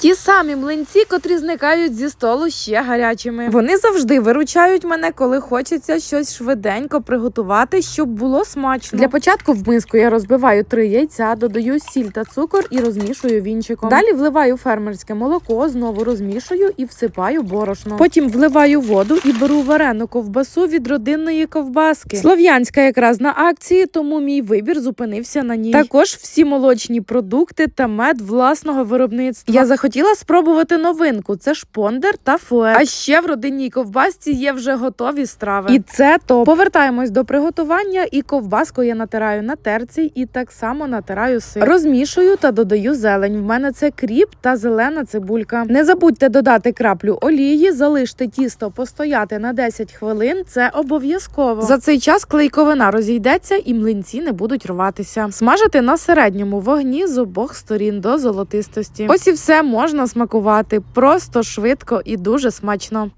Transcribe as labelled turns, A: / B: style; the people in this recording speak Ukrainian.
A: Ті самі млинці, котрі зникають зі столу ще гарячими. Вони завжди виручають мене, коли хочеться щось швиденько приготувати, щоб було смачно. Для початку в миску я розбиваю три яйця, додаю сіль та цукор і розмішую вінчиком. Далі вливаю фермерське молоко, знову розмішую і всипаю борошно. Потім вливаю воду і беру варену ковбасу від родинної ковбаски. Слов'янська якраз на акції, тому мій вибір зупинився на ній. Також всі молочні продукти та мед власного виробництва. Я захотіла спробувати новинку: це шпондер та фуе. А ще в родинній ковбасці є вже готові страви. І це то повертаємось до приготування. І ковбаску я натираю на терці і так само натираю сир. Розмішую та додаю зелень. В мене це кріп та зелена цибулька. Не забудьте додати краплю олії, залиште тісто постояти на 10 хвилин. Це обов'язково. За цей час клейковина розійдеться і млинці не будуть рватися. Смажити на середньому вогні з обох сторін до золотистості. Ось і все можна смакувати просто швидко і дуже смачно.